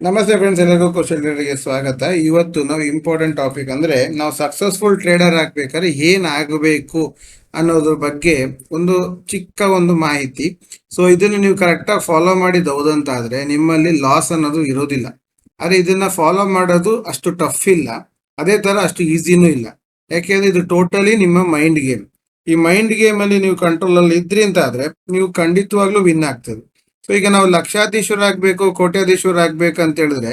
ನಮಸ್ತೆ ಫ್ರೆಂಡ್ಸ್ ಎಲ್ಲರಿಗೂ ಕೌಶಲ್ಯರಿಗೆ ಸ್ವಾಗತ. ಇವತ್ತು ನಾವು ಇಂಪಾರ್ಟೆಂಟ್ ಟಾಪಿಕ್ ಅಂದ್ರೆ ನಾವು ಸಕ್ಸಸ್ಫುಲ್ ಟ್ರೇಡರ್ ಆಗ್ಬೇಕಾದ್ರೆ ಆಗಬೇಕು ಅನ್ನೋದ್ರ ಬಗ್ಗೆ ಒಂದು ಚಿಕ್ಕ ಒಂದು ಮಾಹಿತಿ. ಸೊ ಇದನ್ನು ನೀವು ಕರೆಕ್ಟಾಗಿ ಫಾಲೋ ಮಾಡಿ ಹೌದಂತಾದ್ರೆ ನಿಮ್ಮಲ್ಲಿ ಲಾಸ್ ಅನ್ನೋದು ಇರೋದಿಲ್ಲ. ಆದರೆ ಇದನ್ನ ಫಾಲೋ ಮಾಡೋದು ಅಷ್ಟು ಟಫ್ ಇಲ್ಲ. ಅದೇ ತರ ಅಷ್ಟು ಈಸಿನೂ ಇಲ್ಲ. ಯಾಕೆಂದ್ರೆ ಇದು ಟೋಟಲಿ ನಿಮ್ಮ ಮೈಂಡ್ ಗೇಮ್ ಈ ಮೈಂಡ್ ಗೇಮಲ್ಲಿ ನೀವು ಕಂಟ್ರೋಲಲ್ಲಿ ಇದ್ರಿ ಅಂತ ಆದ್ರೆ ನೀವು ಖಂಡಿತವಾಗ್ಲೂ ವಿನ್ ಆಗ್ತದೆ. ಸೊ ಈಗ ನಾವು ಲಕ್ಷಾಧೀಶ್ವರ ಆಗ್ಬೇಕು, ಕೋಟ್ಯಾಧೀಶ್ವರ ಆಗ್ಬೇಕು ಅಂತ ಹೇಳಿದ್ರೆ,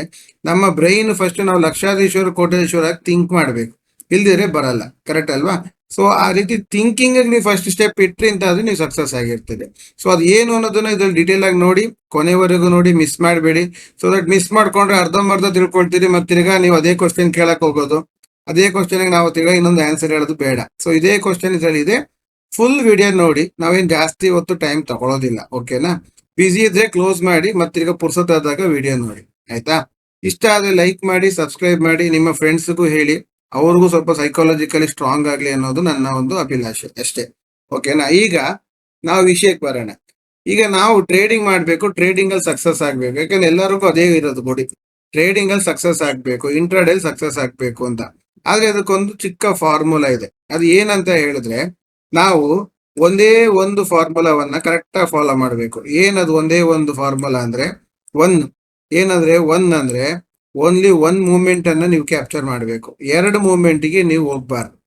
ನಮ್ಮ ಬ್ರೈನ್ ಫಸ್ಟ್ ನಾವು ಲಕ್ಷಾಧೀಶ್ವರ, ಕೋಟ್ಯಾಧೀಶ್ವರ ಆಗಿ ಥಿಂಕ್ ಮಾಡ್ಬೇಕು. ಇಲ್ದಿದ್ರೆ ಬರಲ್ಲ. ಕರೆಕ್ಟ್ ಅಲ್ವಾ? ಸೊ ಆ ರೀತಿ ಥಿಂಕಿಂಗ್ ನೀವು ಫಸ್ಟ್ ಸ್ಟೆಪ್ ಇಟ್ರಿ ಅಂತ ಆದ್ರೆ ನೀವು ಸಕ್ಸಸ್ ಆಗಿರ್ತದೆ ಸೊ ಅದು ಏನು ಅನ್ನೋದನ್ನ ಇದ್ರಲ್ಲಿ ಡೀಟೇಲ್ ಆಗಿ ನೋಡಿ, ಕೊನೆವರೆಗೂ ನೋಡಿ ಮಿಸ್ ಮಾಡಬೇಡಿ. ಸೊ ದಟ್ ಮಿಸ್ ಮಾಡ್ಕೊಂಡ್ರೆ ಅರ್ಧಂಬರ್ಧ ತಿಳ್ಕೊಳ್ತೀರಿ, ಮತ್ತೆ ತಿರ್ಗಾ ನೀವು ಅದೇ ಕ್ವಶನ್ ಕೇಳಕ್ ಹೋಗೋದು. ಅದೇ ಕ್ವಶನ್ ನಾವು ತಿರ್ಗಾ ಇನ್ನೊಂದು ಆನ್ಸರ್ ಹೇಳೋದು ಬೇಡ. ಸೊ ಇದೇ ಕ್ವಶನ್ ಇದ್ರಲ್ಲಿ ಇದೆ. ಫುಲ್ ವಿಡಿಯೋ ನೋಡಿ, ನಾವೇನು ಜಾಸ್ತಿ ಹೊತ್ತು ಟೈಮ್ ತಗೊಳೋದಿಲ್ಲ. ಓಕೆನಾ ಬಿಸಿ ಇದ್ರೆ ಕ್ಲೋಸ್ ಮಾಡಿ ಮತ್ತೆ ಪುರ್ಸತ್ ಆದಾಗ ವಿಡಿಯೋ ನೋಡಿ. ಆಯ್ತಾ? ಇಷ್ಟ ಆದ್ರೆ ಲೈಕ್ ಮಾಡಿ ಸಬ್ಸ್ಕ್ರೈಬ್ ಮಾಡಿ, ನಿಮ್ಮ ಫ್ರೆಂಡ್ಸ್ಗೂ ಹೇಳಿ. ಅವ್ರಿಗೂ ಸ್ವಲ್ಪ ಸೈಕಾಲಜಿಕಲಿ ಸ್ಟ್ರಾಂಗ್ ಆಗಲಿ ಅನ್ನೋದು ನನ್ನ ಒಂದು ಅಭಿಲಾಷೆ ಅಷ್ಟೇ. ಓಕೆನಾ ಈಗ ನಾವು ವಿಷಯಕ್ಕೆ ಬರೋಣ. ಈಗ ನಾವು ಟ್ರೇಡಿಂಗ್ ಮಾಡಬೇಕು ಟ್ರೇಡಿಂಗ್ ಅಲ್ಲಿ ಸಕ್ಸಸ್ ಆಗ್ಬೇಕು. ಯಾಕಂದ್ರೆ ಎಲ್ಲರಿಗೂ ಅದೇ ಇರೋದು ಬುಡಿ ಟ್ರೇಡಿಂಗ್ ಅಲ್ಲಿ ಸಕ್ಸಸ್ ಆಗ್ಬೇಕು ಇಂಟ್ರಾಡೇಲ್ ಸಕ್ಸಸ್ ಆಗ್ಬೇಕು ಅಂತ. ಆದ್ರೆ ಅದಕ್ಕೊಂದು ಚಿಕ್ಕ ಫಾರ್ಮುಲಾ ಇದೆ. ಅದು ಏನಂತ ಹೇಳಿದ್ರೆ, ನಾವು ಒಂದೇ ಒಂದು ಫಾರ್ಮುಲಾವನ್ನ ಕರೆಕ್ಟ್ ಆಗಿ ಫಾಲೋ ಮಾಡಬೇಕು. ಏನದು ಒಂದೇ ಒಂದು ಫಾರ್ಮುಲಾ ಅಂದ್ರೆ? ಒನ್ ಏನಂದ್ರೆ ಒನ್ ಅಂದ್ರೆ ಓನ್ಲಿ ಒನ್ ಮೂಮೆಂಟ್ ಅನ್ನ ನೀವು ಕ್ಯಾಪ್ಚರ್ ಮಾಡಬೇಕು. ಎರಡು ಮೂಮೆಂಟ್ಗೆ ನೀವು ಹೋಗ್ಬಾರ್ದು.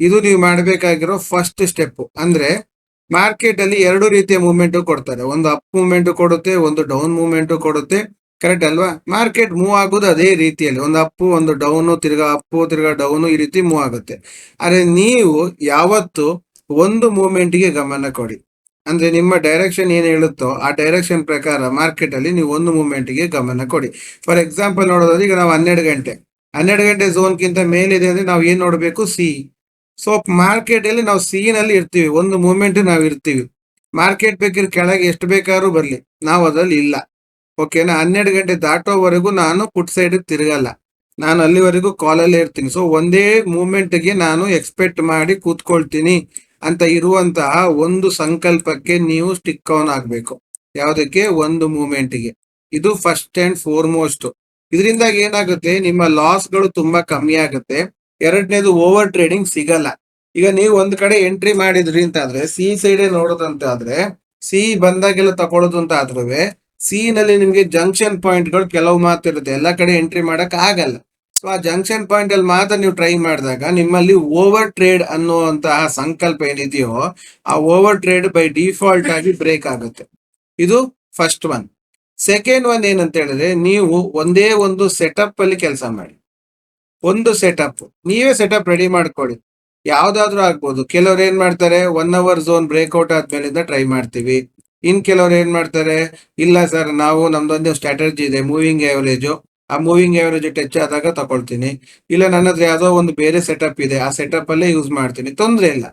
ಇದು ನೀವು ಮಾಡಬೇಕಾಗಿರೋ ಫಸ್ಟ್ ಸ್ಟೆಪ್ ಅಂದ್ರೆ ಮಾರ್ಕೆಟ್ ಅಲ್ಲಿ ಎರಡು ರೀತಿಯ ಮೂವ್ಮೆಂಟ್ ಕೊಡ್ತಾರೆ. ಒಂದು ಅಪ್ ಮೂವ್ಮೆಂಟ್ ಕೊಡುತ್ತೆ, ಒಂದು ಡೌನ್ ಮೂವ್ಮೆಂಟ್ ಕೊಡುತ್ತೆ. ಕರೆಕ್ಟ್ ಅಲ್ವಾ? ಮಾರ್ಕೆಟ್ ಮೂವ್ ಆಗೋದು ಅದೇ ರೀತಿಯಲ್ಲಿ. ಒಂದು ಅಪ್ಪು ಒಂದು ಡೌನು ತಿರ್ಗಾ ಅಪ್ಪು ತಿರ್ಗಾ ಡೌನು ಈ ರೀತಿ ಮೂವ್ ಆಗುತ್ತೆ. ಆದರೆ ನೀವು ಯಾವತ್ತು ಒಂದು ಮೂಮೆಂಟ್ಗೆ ಗಮನ ಕೊಡಿ. ಅಂದ್ರೆ ನಿಮ್ಮ ಡೈರೆಕ್ಷನ್ ಏನ್ ಹೇಳುತ್ತೋ ಆ ಡೈರೆಕ್ಷನ್ ಪ್ರಕಾರ ಮಾರ್ಕೆಟ್ ಅಲ್ಲಿ ನೀವು ಒಂದು ಮೂಮೆಂಟ್ಗೆ ಗಮನ ಕೊಡಿ. ಫಾರ್ ಎಕ್ಸಾಂಪಲ್ ನೋಡೋದಾದ್ರೆ ಈಗ ನಾವು ಹನ್ನೆರಡು ಗಂಟೆ. ಹನ್ನೆರಡು ಗಂಟೆ ಝೋನ್ಗಿಂತ ಮೇಲಿದೆ ಅಂದ್ರೆ ನಾವು ಏನ್ ನೋಡಬೇಕು? ಸಿ ಸೊ ಮಾರ್ಕೆಟ್ ಅಲ್ಲಿ ನಾವು ಸಿ ನಲ್ಲಿ ಇರ್ತೀವಿ. ಒಂದು ಮೂಮೆಂಟ್ ನಾವು ಇರ್ತೀವಿ. ಮಾರ್ಕೆಟ್ ಬೇಕಿದ್ರೆ ಕೆಳಗೆ ಎಷ್ಟು ಬೇಕಾದ್ರೂ ಬರ್ಲಿ. ನಾವು ಅದ್ರಲ್ಲಿ ಇಲ್ಲ. ಓಕೆನಾ ಹನ್ನೆರಡು ಗಂಟೆ ದಾಟೋವರೆಗೂ ನಾನು ಪುಟ್ ಸೈಡ್ ತಿರುಗಲ್ಲ. ನಾನು ಅಲ್ಲಿವರೆಗೂ ಕಾಲಲ್ಲೇ ಇರ್ತೀನಿ. ಸೊ ಒಂದೇ ಮೂಮೆಂಟ್ಗೆ ನಾನು ಎಕ್ಸ್ಪೆಕ್ಟ್ ಮಾಡಿ ಕೂತ್ಕೊಳ್ತೀನಿ. ಅಂತ ಇರುವಂತಹ ಒಂದು ಸಂಕಲ್ಪಕ್ಕೆ ನೀವು ಸ್ಟಿಕ್ ಆನ್ ಆಗ್ಬೇಕು. ಯಾವುದಕ್ಕೆ? ಒಂದು ಮೂಮೆಂಟ್ಗೆ. ಇದು ಫಸ್ಟ್ ಅಂಡ್ ಫೋರ್ಮೋಸ್ಟ್ ಇದ್ರಿಂದ ಏನಾಗುತ್ತೆ? ನಿಮ್ಮ ಲಾಸ್ಗಳು ತುಂಬಾ ಕಮ್ಮಿ ಆಗುತ್ತೆ. ಎರಡನೇದು ಓವರ್ ಟ್ರೇಡಿಂಗ್ ಸಿಗಲ್ಲ. ಈಗ ನೀವು ಒಂದ್ ಕಡೆ ಎಂಟ್ರಿ ಮಾಡಿದ್ರಿ ಅಂತ ಆದ್ರೆ ಸಿ ಸೈಡ್ ನೋಡೋದಂತ ಆದ್ರೆ ಸಿ ಬಂದಾಗೆಲ್ಲ ತಗೊಳ್ಳೋದು ಅಂತ ಆದ್ರೂ ಸಿ ನಲ್ಲಿ ನಿಮ್ಗೆ ಜಂಕ್ಷನ್ ಪಾಯಿಂಟ್ಗಳು ಕೆಲವು ಮಾತಿರುತ್ತೆ ಎಲ್ಲಾ ಕಡೆ ಎಂಟ್ರಿ ಮಾಡಕ್ ಆಗಲ್ಲ. ಸೊ ಆ ಜಂಕ್ಷನ್ ಪಾಯಿಂಟ್ ಅಲ್ಲಿ ಮಾತ್ರ ನೀವು ಟ್ರೈ ಮಾಡಿದಾಗ ನಿಮ್ಮಲ್ಲಿ ಓವರ್ ಟ್ರೇಡ್ ಅನ್ನುವಂತಹ ಸಂಕಲ್ಪ ಏನಿದೆಯೋ, ಆ ಓವರ್ ಟ್ರೇಡ್ ಬೈ ಡಿಫಾಲ್ಟ್ ಆಗಿ ಬ್ರೇಕ್ ಆಗುತ್ತೆ. ಇದು ಫಸ್ಟ್ ಒನ್ ಸೆಕೆಂಡ್ ಒನ್ ಏನಂತ ಹೇಳಿದ್ರೆ, ನೀವು ಒಂದೇ ಒಂದು ಸೆಟಪ್ ಅಲ್ಲಿ ಕೆಲಸ ಮಾಡಿ. ಒಂದು ಸೆಟಪ್ ನೀವೇ ಸೆಟಪ್ ರೆಡಿ ಮಾಡ್ಕೊಳ್ಳಿ. ಯಾವ್ದಾದ್ರು ಆಗ್ಬೋದು. ಕೆಲವ್ರು ಏನ್ ಮಾಡ್ತಾರೆ ಒನ್ ಅವರ್ ಝೋನ್ ಬ್ರೇಕ್ಔಟ್ ಆದ್ಮೇಲಿಂದ ಟ್ರೈ ಮಾಡ್ತೀವಿ. ಇನ್ ಕೆಲವ್ರು ಏನ್ ಮಾಡ್ತಾರೆ, ಇಲ್ಲ ಸರ್ ನಾವು ನಮ್ದೊಂದು ಸ್ಟ್ರಾಟಜಿ ಇದೆ ಮೂವಿಂಗ್ ಆವರೇಜು ಆ ಮೂವಿಂಗ್ ಆವರೇಜ್ ಟಚ್ ಆದಾಗ ತಗೊಳ್ತೀನಿ. ಇಲ್ಲ ನನ್ನ ಹತ್ರ ಯಾವುದೋ ಒಂದು ಬೇರೆ ಸೆಟಪ್ ಇದೆ, ಆ ಸೆಟಪ್ ಅಲ್ಲೇ ಯೂಸ್ ಮಾಡ್ತೀನಿ. ತೊಂದರೆ ಇಲ್ಲ.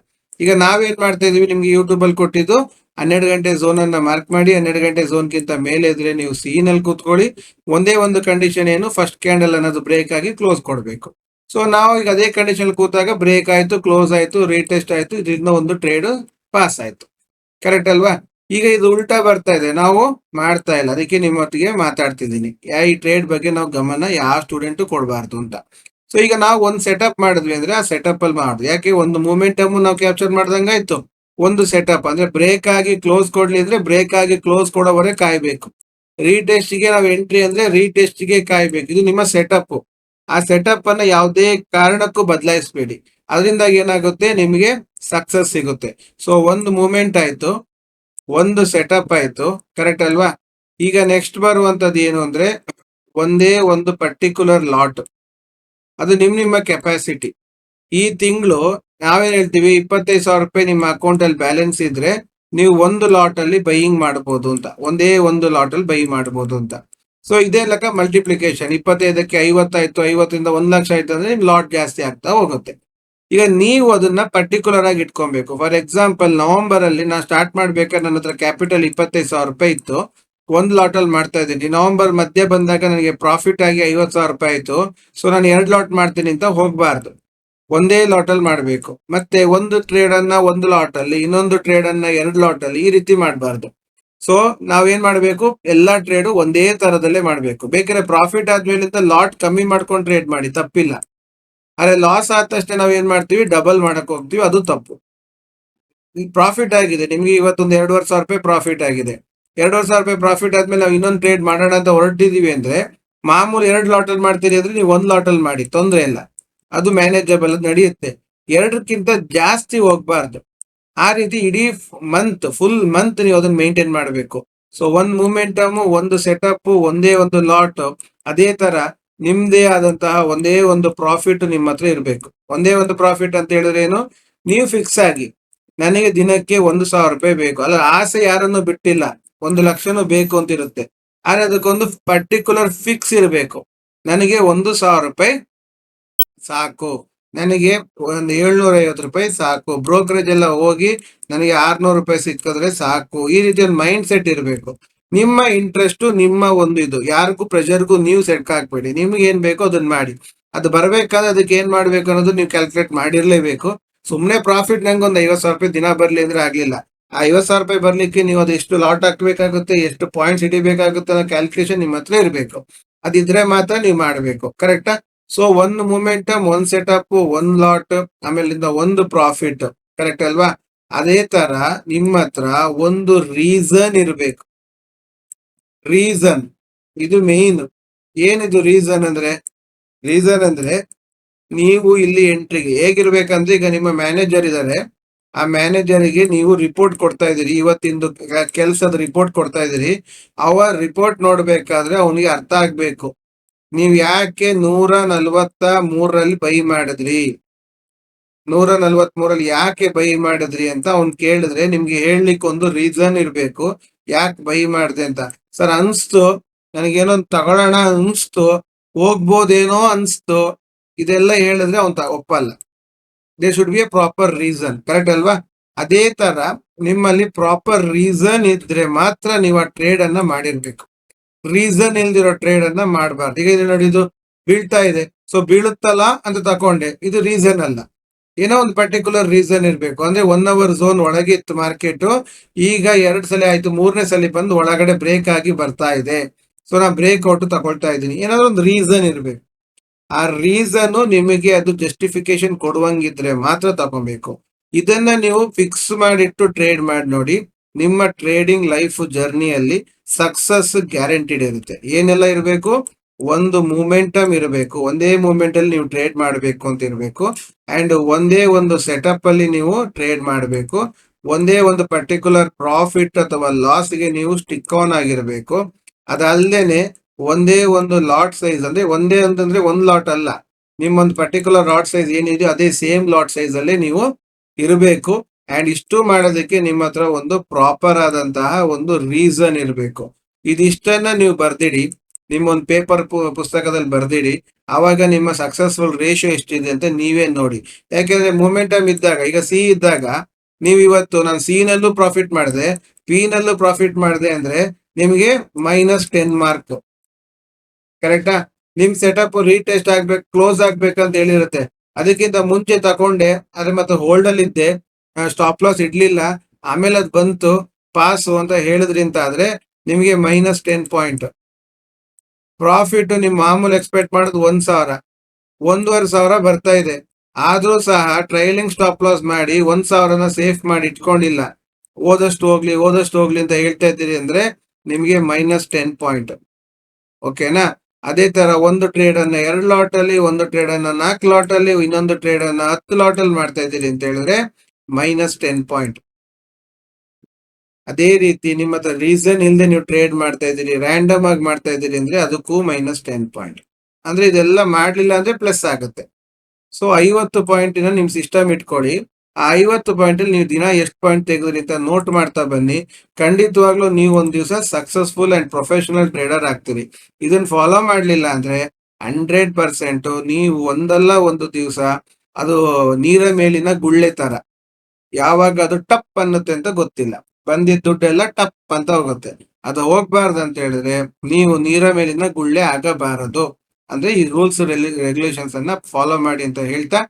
ಈಗ ನಾವೇನ್ ಮಾಡ್ತಾ ಇದೀವಿ ನಿಮ್ಗೆ ಯೂಟ್ಯೂಬ್ ಅಲ್ಲಿ ಕೊಟ್ಟಿದ್ದು ಹನ್ನೆರಡು ಗಂಟೆ ಝೋನ್ ಅನ್ನ ಮಾರ್ಕ್ ಮಾಡಿ, ಹನ್ನೆರಡು ಗಂಟೆ ಝೋನ್ ಗಿಂತ ಮೇಲೆ ಇದ್ರೆ ನೀವು ಸೀನಲ್ಲಿ ಕೂತ್ಕೊಳ್ಳಿ. ಒಂದೇ ಒಂದು ಕಂಡೀಷನ್ ಏನು? ಫಸ್ಟ್ ಕ್ಯಾಂಡಲ್ ಅನ್ನೋದು ಬ್ರೇಕ್ ಆಗಿ ಕ್ಲೋಸ್ ಕೊಡಬೇಕು. ಸೊ ನಾವು ಈಗ ಅದೇ ಕಂಡೀಷನ್ ಕೂತಾಗ ಬ್ರೇಕ್ ಆಯ್ತು ಕ್ಲೋಸ್ ಆಯ್ತು ರೀಟೆಸ್ಟ್ ಆಯ್ತು, ಇದರಿಂದ ಒಂದು ಟ್ರೇಡ್ ಪಾಸ್ ಆಯ್ತು. ಕರೆಕ್ಟ್ ಅಲ್ವಾ? ಈಗ ಇದು ಉಲ್ಟಾ ಬರ್ತಾ ಇದೆ. ನಾವು ಮಾಡ್ತಾ ಇಲ್ಲ. ಅದಕ್ಕೆ ನಿಮ್ಮೊಟ್ಟಿಗೆ ಮಾತಾಡ್ತಿದ್ದೀನಿ. ಯಾ ಈ ಟ್ರೇಡ್ ಬಗ್ಗೆ ನಾವು ಗಮನ ಯಾವ ಸ್ಟೂಡೆಂಟ್ ಕೊಡಬಾರ್ದು ಅಂತ. ಸೊ ಈಗ ನಾವು ಒಂದು ಸೆಟಪ್ ಮಾಡಿದ್ವಿ ಅಂದ್ರೆ ಆ ಸೆಟಪ್ ಅಲ್ಲಿ ಮಾಡುದು. ಯಾಕೆ? ಒಂದು ಮೂಮೆಂಟಮ್ ನಾವು ಕ್ಯಾಪ್ಚರ್ ಮಾಡ್ದಂಗ ಆಯ್ತು. ಒಂದು ಸೆಟಪ್ ಅಂದ್ರೆ ಬ್ರೇಕ್ ಆಗಿ ಕ್ಲೋಸ್ ಕೊಡ್ಲಿ ಅಂದ್ರೆ ಬ್ರೇಕ್ ಆಗಿ ಕ್ಲೋಸ್ ಕೊಡೋವರೆಗೆ ಕಾಯ್ಬೇಕು. ರೀಟೆಸ್ಟ್ಗೆ ನಾವು ಎಂಟ್ರಿ ಅಂದ್ರೆ ರೀಟೆಸ್ಟ್ಗೆ ಕಾಯ್ಬೇಕು. ಇದು ನಿಮ್ಮ ಸೆಟಪ್ ಆ ಸೆಟಪ್ ಅನ್ನ ಯಾವುದೇ ಕಾರಣಕ್ಕೂ ಬದಲಾಯಿಸಬೇಡಿ. ಅದರಿಂದ ಏನಾಗುತ್ತೆ? ನಿಮಗೆ ಸಕ್ಸಸ್ ಸಿಗುತ್ತೆ. ಸೊ ಒಂದು ಮೂಮೆಂಟ್ ಆಯ್ತು. ಒಂದು ಸೆಟಪ್ ಆಯ್ತು. ಕರೆಕ್ಟ್ ಅಲ್ವಾ? ಈಗ ನೆಕ್ಸ್ಟ್ ಬರುವಂತದ್ದು ಏನು ಅಂದ್ರೆ ಒಂದೇ ಒಂದು ಪರ್ಟಿಕ್ಯುಲರ್ ಲಾಟ್ ಅದು ನಿಮ್ ನಿಮ್ಮ ಕೆಪಾಸಿಟಿ ಈ ತಿಂಗಳು ನಾವೇನ್ ಹೇಳ್ತೀವಿ? ಇಪ್ಪತ್ತೈದು ಸಾವಿರ ರೂಪಾಯಿ ನಿಮ್ಮ ಅಕೌಂಟ್ ಅಲ್ಲಿ ಬ್ಯಾಲೆನ್ಸ್ ಇದ್ರೆ ನೀವು ಒಂದು ಲಾಟ್ ಅಲ್ಲಿ ಬೈಯಿಂಗ್ ಮಾಡಬಹುದು ಅಂತ. ಒಂದೇ ಒಂದು ಲಾಟ್ ಅಲ್ಲಿ ಬೈ ಮಾಡಬಹುದು ಅಂತ. ಸೊ ಇದೇ ಲೆಕ್ಕ ಮಲ್ಟಿಪ್ಲಿಕೇಶನ್ ಇಪ್ಪತ್ತೈದಕ್ಕೆ ಐವತ್ತಾಯ್ತು, ಐವತ್ತರಿಂದ ಒಂದ್ ಲಕ್ಷ ಆಯ್ತು ಅಂದ್ರೆ ನಿಮ್ ಲಾಟ್ ಜಾಸ್ತಿ ಆಗ್ತಾ ಹೋಗುತ್ತೆ. ಈಗ ನೀವು ಅದನ್ನ ಪರ್ಟಿಕ್ಯುಲರ್ ಆಗಿ ಇಟ್ಕೊಬೇಕು. ಫಾರ್ ಎಕ್ಸಾಂಪಲ್ ನವೆಂಬರ್ ಅಲ್ಲಿ ನಾ ಸ್ಟಾರ್ಟ್ ಮಾಡ್ಬೇಕಾದ್ರೆ ನನ್ನ ಹತ್ರ ಕ್ಯಾಪಿಟಲ್ ಇಪ್ಪತ್ತೈದು ಸಾವಿರ ರೂಪಾಯಿ ಇತ್ತು. ಒಂದ್ ಲಾಟ್ ಅಲ್ಲಿ ಮಾಡ್ತಾ ಇದ್ದೀನಿ. ನವೆಂಬರ್ ಮಧ್ಯೆ ಬಂದಾಗ ನನಗೆ ಪ್ರಾಫಿಟ್ ಆಗಿ ಐವತ್ ಸಾವಿರ ರೂಪಾಯಿ ಆಯ್ತು. ಸೊ ನಾನು ಎರಡು ಲಾಟ್ ಮಾಡ್ತೀನಿ ಅಂತ ಹೋಗ್ಬಾರ್ದು. ಒಂದೇ ಲಾಟ್ ಅಲ್ಲಿ ಮಾಡಬೇಕು. ಮತ್ತೆ ಒಂದು ಟ್ರೇಡ್ ಅನ್ನ ಒಂದು ಲಾಟ್ ಅಲ್ಲಿ, ಇನ್ನೊಂದು ಟ್ರೇಡ್ ಅನ್ನ ಎರಡು ಲಾಟ್ ಅಲ್ಲಿ ಈ ರೀತಿ ಮಾಡಬಾರ್ದು. ಸೊ ನಾವೇನ್ ಮಾಡ್ಬೇಕು? ಎಲ್ಲಾ ಟ್ರೇಡ್ ಒಂದೇ ತರದಲ್ಲೇ ಮಾಡ್ಬೇಕು. ಬೇಕಾದ್ರೆ ಪ್ರಾಫಿಟ್ ಆದ್ಮೇಲೆ ಲಾಟ್ ಕಮ್ಮಿ ಮಾಡ್ಕೊಂಡು ಟ್ರೇಡ್ ಮಾಡಿ, ತಪ್ಪಿಲ್ಲ. ಆದ್ರೆ ಲಾಸ್ ಆದ ತಕ್ಷಣ ನಾವು ಏನ್ ಮಾಡ್ತೀವಿ? ಡಬಲ್ ಮಾಡಕ್ ಹೋಗ್ತೀವಿ. ಅದು ತಪ್ಪು. ಪ್ರಾಫಿಟ್ ಆಗಿದೆ. ನಿಮ್ಗೆ ಇವತ್ತೊಂದು ಎರಡುವರೆ ಸಾವಿರ ರೂಪಾಯಿ ಪ್ರಾಫಿಟ್ ಆಗಿದೆ. ಎರಡೂವರೆ ಸಾವಿರ ರೂಪಾಯಿ ಪ್ರಾಫಿಟ್ ಆದ್ಮೇಲೆ ನಾವು ಇನ್ನೊಂದು ಟ್ರೇಡ್ ಮಾಡೋಣ ಅಂತ ಹೊರಟಿದೀವಿ ಅಂದ್ರೆ, ಮಾಮೂಲಿ ಎರಡು ಲಾಟಲ್ಲಿ ಮಾಡ್ತೀರಿ ಅಂದ್ರೆ ನೀವು ಒಂದು ಲಾಟಲ್ಲಿ ಮಾಡಿ. ತೊಂದರೆ ಇಲ್ಲ. ಅದು ಮ್ಯಾನೇಜಬಲ್ ನಡೆಯುತ್ತೆ. ಎರಡಕ್ಕಿಂತ ಜಾಸ್ತಿ ಹೋಗ್ಬಾರ್ದು. ಆ ರೀತಿ ಇಡೀ ಮಂತ್ ಫುಲ್ ಮಂತ್ ನೀವು ಅದನ್ನ ಮೇಂಟೈನ್ ಮಾಡಬೇಕು. ಸೊ ಒಂದ್ ಮೂಮೆಂಟಮ್ ಒಂದು ಸೆಟಪ್ ಒಂದೇ ಒಂದು ಲಾಟ್ ಅದೇ ತರ ನಿಮ್ದೇ ಆದಂತಹ ಒಂದೇ ಒಂದು ಪ್ರಾಫಿಟ್ ನಿಮ್ಮ ಹತ್ರ ಇರಬೇಕು. ಒಂದೇ ಒಂದು ಪ್ರಾಫಿಟ್ ಅಂತ ಹೇಳಿದ್ರೆ ಏನು? ನೀವು ಫಿಕ್ಸ್ ಆಗಿ ನನಗೆ ದಿನಕ್ಕೆ ಒಂದು ಸಾವಿರ ರೂಪಾಯಿ ಬೇಕು. ಅಲ್ಲ, ಆಸೆ ಯಾರನ್ನು ಬಿಟ್ಟಿಲ್ಲ. ಒಂದು ಲಕ್ಷನೂ ಬೇಕು ಅಂತ ಇರುತ್ತೆ. ಆದ್ರೆ ಅದಕ್ಕೊಂದು ಪರ್ಟಿಕ್ಯುಲರ್ ಫಿಕ್ಸ್ ಇರಬೇಕು. ನನಗೆ ಒಂದು ಸಾವಿರ ರೂಪಾಯಿ ಸಾಕು. ನನಗೆ ಒಂದು ಏಳ್ನೂರ ಐವತ್ತು ರೂಪಾಯಿ ಸಾಕು. ಬ್ರೋಕರೇಜ್ ಎಲ್ಲ ಹೋಗಿ ನನಗೆ ಆರ್ನೂರು ರೂಪಾಯಿ ಸಿಕ್ಕಿದ್ರೆ ಸಾಕು. ಈ ರೀತಿ ಒಂದು ಮೈಂಡ್ ಸೆಟ್ ಇರಬೇಕು. ನಿಮ್ಮ ಇಂಟ್ರೆಸ್ಟ್ ನಿಮ್ಮ ಒಂದು ಇದು. ಯಾರಿಗೂ ಪ್ರೆಷರ್ಗೂ ನೀವು ಸೆಟ್ ಹಾಕ್ಬೇಡಿ. ನಿಮ್ಗೆ ಏನ್ ಬೇಕೋ ಅದನ್ನ ಮಾಡಿ. ಅದು ಬರ್ಬೇಕಾದ್ರೆ ಅದಕ್ಕೆ ಏನ್ ಮಾಡ್ಬೇಕು ಅನ್ನೋದು ನೀವು ಕ್ಯಾಲ್ಕುಲೇಟ್ ಮಾಡಿರ್ಲೇಬೇಕು. ಸುಮ್ನೆ ಪ್ರಾಫಿಟ್ ನಂಗೆ ಒಂದು ಐವತ್ ಸಾವಿರ ರೂಪಾಯಿ ದಿನ ಬರ್ಲಿ ಅಂದ್ರೆ ಆಗ್ಲಿಲ್ಲ. ಆ ಐವತ್ ಸಾವಿರ ರೂಪಾಯಿ ಬರ್ಲಿಕ್ಕೆ ನೀವು ಅದು ಎಷ್ಟು ಲಾಟ್ ಹಾಕ್ಬೇಕಾಗುತ್ತೆ, ಎಷ್ಟು ಪಾಯಿಂಟ್ಸ್ ಹಿಡಿಬೇಕಾಗುತ್ತೆ ಅನ್ನೋ ಕ್ಯಾಲ್ಕುಲೇಷನ್ ನಿಮ್ಮ ಹತ್ರ ಇರಬೇಕು. ಅದಿದ್ರೆ ಮಾತ್ರ ನೀವು ಮಾಡಬೇಕು. ಕರೆಕ್ಟಾ ಸೊ ಒಂದು ಮೂಮೆಂಟಮ್ ಒಂದ್ ಸೆಟಪ್ ಒಂದ್ ಲಾಟ್ ಆಮೇಲಿಂದ ಒಂದು ಪ್ರಾಫಿಟ್ ಕರೆಕ್ಟ್ ಅಲ್ವಾ? ಅದೇ ತರ ನಿಮ್ಮ ಹತ್ರ ಒಂದು ರೀಸನ್ ಇರಬೇಕು. ರೀಸನ್ ಇದು ಮೇನ್ ಏನಿದು ರೀಸನ್ ಅಂದ್ರೆ? ರೀಸನ್ ಅಂದ್ರೆ ನೀವು ಇಲ್ಲಿ ಎಂಟ್ರಿಗೆ ಹೇಗಿರ್ಬೇಕಂದ್ರೆ ಈಗ ನಿಮ್ಮ ಮ್ಯಾನೇಜರ್ ಇದ್ದಾರೆ ಆ ಮ್ಯಾನೇಜರಿಗೆ ನೀವು ರಿಪೋರ್ಟ್ ಕೊಡ್ತಾ ಇದ್ದೀರಿ. ಇವತ್ತಿಂದು ಕೆಲಸದ ರಿಪೋರ್ಟ್ ಕೊಡ್ತಾ ಇದ್ದೀರಿ. ಅವ ರಿಪೋರ್ಟ್ ನೋಡ್ಬೇಕಾದ್ರೆ ಅವನಿಗೆ ಅರ್ಥ ಆಗ್ಬೇಕು. ನೀವು ಯಾಕೆ ನೂರ ನಲ್ವತ್ತ ಮೂರಲ್ಲಿ ಬೈ ಮಾಡಿದ್ರಿ? ನೂರ ನಲ್ವತ್ ಮೂರಲ್ಲಿ ಯಾಕೆ ಬೈ ಮಾಡಿದ್ರಿ ಅಂತ ಅವ್ನು ಕೇಳಿದ್ರೆ ನಿಮ್ಗೆ ಹೇಳಲಿಕ್ಕೆ ಒಂದು ರೀಸನ್ ಇರ್ಬೇಕು. ಯಾಕೆ ಬೈ ಮಾಡಿದೆ ಅಂತ? ಸರ್, ಅನ್ಸ್ತು, ನನಗೇನೋ ತಗೊಳ್ಳೋಣ ಅನ್ಸ್ತು, ಹೋಗ್ಬೋದೇನೋ ಅನ್ಸ್ತು, ಇದೆಲ್ಲ ಹೇಳಿದ್ರೆ ಅವ್ನ್ ಒಪ್ಪಲ್ಲ. They should be a proper reason correct ಅಲ್ವಾ? ಅದೇ ತರ, ನಿಮ್ಮಲ್ಲಿ ಪ್ರಾಪರ್ ರೀಸನ್ ಇದ್ರೆ ಮಾತ್ರ ನೀವು ಆ ಟ್ರೇಡ್ ಅನ್ನ ಮಾಡಿರ್ಬೇಕು. ರೀಸನ್ ಇಲ್ದಿರೋ ಟ್ರೇಡ್ ಅನ್ನ ಮಾಡಬಾರ್ದು. ಈಗ ನೋಡಿ, ಇದು ಬೀಳ್ತಾ ಇದೆ. ಸೊ ಬೀಳುತ್ತಲ್ಲ ಅಂತ ತಕೊಂಡೆ. ಇದು ರೀಸನ್ ಅಲ್ಲ. ಏನೋ ಒಂದು ಪರ್ಟಿಕ್ಯುಲರ್ ರೀಸನ್ ಇರಬೇಕು. ಅಂದ್ರೆ ಒನ್ ಅವರ್ ಝೋನ್ ಒಳಗೆ ಇತ್ತು ಮಾರ್ಕೆಟ್ ಈಗ ಎರಡು ಸಲ ಆಯ್ತು, ಮೂರನೇ ಸಲ ಬಂದು ಒಳಗಡೆ ಬ್ರೇಕ್ ಆಗಿ ಬರ್ತಾ ಇದೆ. ಸೊ ನಾ ಬ್ರೇಕ್ ಔಟ್ ತಗೊಳ್ತಾ ಇದ್ದೀನಿ. ಏನಾದ್ರು ಒಂದು ರೀಸನ್ ಇರಬೇಕು. ಆ ರೀಸನ್ ನಿಮಗೆ ಅದು ಜಸ್ಟಿಫಿಕೇಶನ್ ಕೊಡುವಂಗಿದ್ರೆ ಮಾತ್ರ ತಗೊಬೇಕು. ಇದನ್ನ ನೀವು ಫಿಕ್ಸ್ ಮಾಡಿಟ್ಟು ಟ್ರೇಡ್ ಮಾಡಿ ನೋಡಿ. ನಿಮ್ಮ ಟ್ರೇಡಿಂಗ್ ಲೈಫ್ ಜರ್ನಿಯಲ್ಲಿ ಸಕ್ಸಸ್ ಗ್ಯಾರಂಟಿಡ್ ಇರುತ್ತೆ. ಏನೆಲ್ಲ ಇರಬೇಕು? ಒಂದು ಮೂಮೆಂಟಮ್ ಇರಬೇಕು. ಒಂದೇ ಮೂಮೆಂಟ್ ಅಲ್ಲಿ ನೀವು ಟ್ರೇಡ್ ಮಾಡಬೇಕು ಅಂತ ಇರಬೇಕು. ಅಂಡ್ ಒಂದೇ ಒಂದು ಸೆಟಪ್ ಅಲ್ಲಿ ನೀವು ಟ್ರೇಡ್ ಮಾಡಬೇಕು. ಒಂದೇ ಒಂದು ಪರ್ಟಿಕ್ಯುಲರ್ ಪ್ರಾಫಿಟ್ ಅಥವಾ ಲಾಸ್ಗೆ ನೀವು ಸ್ಟಿಕ್ ಆನ್ ಆಗಿರಬೇಕು. ಅದಲ್ಲದೆ ಒಂದೇ ಒಂದು ಲಾಟ್ ಸೈಜ್ ಅಂದ್ರೆ ಒಂದೇ ಅಂತಂದ್ರೆ ಒಂದ್ ಲಾಟ್ ಅಲ್ಲ. ನಿಮ್ಮೊಂದು ಪರ್ಟಿಕ್ಯುಲರ್ ಲಾಟ್ ಸೈಜ್ ಏನಿದೆಯೋ ಅದೇ ಸೇಮ್ ಲಾಟ್ ಸೈಜ್ ಅಲ್ಲಿ ನೀವು ಇರಬೇಕು. ಅಂಡ್ ಇಷ್ಟು ಮಾಡೋದಕ್ಕೆ ನಿಮ್ಮ ಹತ್ರ ಒಂದು ಪ್ರಾಪರ್ ಆದಂತಹ ಒಂದು ರೀಸನ್ ಇರಬೇಕು. ಇದಿಷ್ಟನ್ನ ನೀವು ಬರ್ದಿಡಿ. ನಿಮ್ಮ ಒಂದು ಪೇಪರ್ ಪುಸ್ತಕದಲ್ಲಿ ಬರ್ದಿಡಿ. ಆವಾಗ ನಿಮ್ಮ ಸಕ್ಸಸ್ಫುಲ್ ರೇಷಿಯೋ ಎಷ್ಟಿದೆ ಅಂತ ನೀವೇ ನೋಡಿ. ಯಾಕೆಂದ್ರೆ ಮೂಮೆಂಟಮ್ ಇದ್ದಾಗ, ಈಗ ಸಿ ಇದ್ದಾಗ, ನೀವು ಇವತ್ತು ನಾನು ಸಿ ನಲ್ಲೂ ಪ್ರಾಫಿಟ್ ಮಾಡಿದೆ ಪಿ ನಲ್ಲೂ ಪ್ರಾಫಿಟ್ ಮಾಡಿದೆ ಅಂದ್ರೆ ನಿಮಗೆ ಮೈನಸ್ ಟೆನ್ ಮಾರ್ಕ್ ಕರೆಕ್ಟಾ ನಿಮ್ ಸೆಟಪ್ ರೀಟೆಸ್ಟ್ ಆಗ್ಬೇಕು ಕ್ಲೋಸ್ ಆಗ್ಬೇಕಂತ ಹೇಳಿರುತ್ತೆ. ಅದಕ್ಕಿಂತ ಮುಂಚೆ ತಕೊಂಡೆ ಅದ್ರ ಮತ್ತೆ ಹೋಲ್ಡ್ ಅಲ್ಲಿ ಇದ್ದೆ. ಸ್ಟಾಪ್ ಲಾಸ್ ಇಡ್ಲಿಲ್ಲ. ಆಮೇಲೆ ಅದು ಬಂತು ಪಾಸ್ ಅಂತ ಹೇಳಿದ್ರಿ ಅಂತ ಆದ್ರೆ ನಿಮಗೆ ಮೈನಸ್ ಟೆನ್ ಪಾಯಿಂಟ್ ಪ್ರಾಫಿಟ್ ನಿಮ್ ಮಾಮೂಲಿ ಎಕ್ಸ್ಪೆಕ್ಟ್ ಮಾಡೋದು ಒಂದ್ ಸಾವಿರ. ಒಂದೂವರೆ ಸಾವಿರ ಬರ್ತಾ ಇದೆ. ಆದ್ರೂ ಸಹ ಟ್ರೈಲಿಂಗ್ ಸ್ಟಾಪ್ ಲಾಸ್ ಮಾಡಿ ಒಂದ್ ಸಾವಿರನ ಸೇಫ್ ಮಾಡಿ ಇಟ್ಕೊಂಡಿಲ್ಲ. ಓದಷ್ಟು ಹೋಗ್ಲಿ ಓದಷ್ಟು ಹೋಗ್ಲಿ ಅಂತ ಹೇಳ್ತಾ ಇದ್ದೀರಿ ಅಂದ್ರೆ ನಿಮ್ಗೆ ಮೈನಸ್ ಟೆನ್ ಪಾಯಿಂಟ್ ಓಕೆನಾ ಅದೇ ತರ ಒಂದು ಟ್ರೇಡ್ ಅನ್ನ ಎರಡು ಲಾಟ್ ಅಲ್ಲಿ, ಒಂದು ಟ್ರೇಡ್ ಅನ್ನ ನಾಲ್ಕು ಲಾಟ್ ಅಲ್ಲಿ, ಇನ್ನೊಂದು ಟ್ರೇಡ್ ಅನ್ನ ಹತ್ತು ಲಾಟ್ ಅಲ್ಲಿ ಮಾಡ್ತಾ ಇದ್ದೀರಿ ಅಂತ ಹೇಳಿದ್ರೆ ಮೈನಸ್ ಟೆನ್ ಪಾಯಿಂಟ್ ಅದೇ ರೀತಿ ನಿಮ್ಮ ಹತ್ರ ರೀಸನ್ ಇಲ್ಲದೆ ನೀವು ಟ್ರೇಡ್ ಮಾಡ್ತಾ ಇದ್ದೀರಿ ರ್ಯಾಂಡಮ್ ಆಗಿ ಮಾಡ್ತಾ ಇದ್ದೀರಿ ಅಂದ್ರೆ ಅದಕ್ಕೂ ಮೈನಸ್ ಟೆನ್ ಪಾಯಿಂಟ್ ಅಂದ್ರೆ ಇದೆಲ್ಲ ಮಾಡ್ಲಿಲ್ಲ ಅಂದ್ರೆ ಪ್ಲಸ್ ಆಗುತ್ತೆ. ಸೊ ಐವತ್ತು ಪಾಯಿಂಟಿನ ನಿಮ್ ಸಿಸ್ಟಮ್ ಇಟ್ಕೊಳ್ಳಿ. ಆ ಐವತ್ತು ಪಾಯಿಂಟ್ ಅಲ್ಲಿ ನೀವು ದಿನ ಎಷ್ಟು ಪಾಯಿಂಟ್ ತೆಗೆದ್ರಿ ಅಂತ ನೋಟ್ ಮಾಡ್ತಾ ಬನ್ನಿ. ಖಂಡಿತವಾಗ್ಲೂ ನೀವು ಒಂದು ದಿವಸ ಸಕ್ಸಸ್ಫುಲ್ ಅಂಡ್ ಪ್ರೊಫೆಷನಲ್ ಟ್ರೇಡರ್ ಆಗ್ತೀರಿ. ಇದನ್ನ ಫಾಲೋ ಮಾಡ್ಲಿಲ್ಲ ಅಂದ್ರೆ ಹಂಡ್ರೆಡ್ ಪರ್ಸೆಂಟ್ ನೀವು ಒಂದಲ್ಲ ಒಂದು ದಿವಸ ಅದು ನೀರ ಮೇಲಿನ ಗುಳ್ಳೆ ತರ. ಯಾವಾಗ ಅದು ಟಪ್ ಅನ್ನುತ್ತೆ ಅಂತ ಗೊತ್ತಿಲ್ಲ. ಬಂದಿದ್ದ ದುಡ್ಡೆಲ್ಲ ಟಪ್ ಅಂತ ಹೋಗುತ್ತೆ. ಅದು ಹೋಗ್ಬಾರ್ದು ಅಂತ ಹೇಳಿದ್ರೆ ನೀವು ನೀರ ಮೇಲಿನ ಗುಳ್ಳೆ ಆಗಬಾರದು. ಅಂದ್ರೆ ಈ ರೂಲ್ಸ್ ರೆಗ್ಯುಲೇಷನ್ಸ್ ಅನ್ನ ಫಾಲೋ ಮಾಡಿ ಅಂತ ಹೇಳ್ತಾ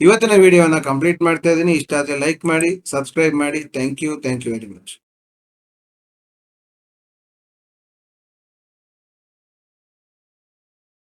ಇವತ್ತಿನ ವಿಡಿಯೋನ ಕಂಪ್ಲೀಟ್ ಮಾಡ್ತಾ ಇದ್ದೀನಿ. ಇಷ್ಟ ಆದ್ರೆ ಲೈಕ್ ಮಾಡಿ ಸಬ್ಸ್ಕ್ರೈಬ್ ಮಾಡಿ. Thank you thank you very much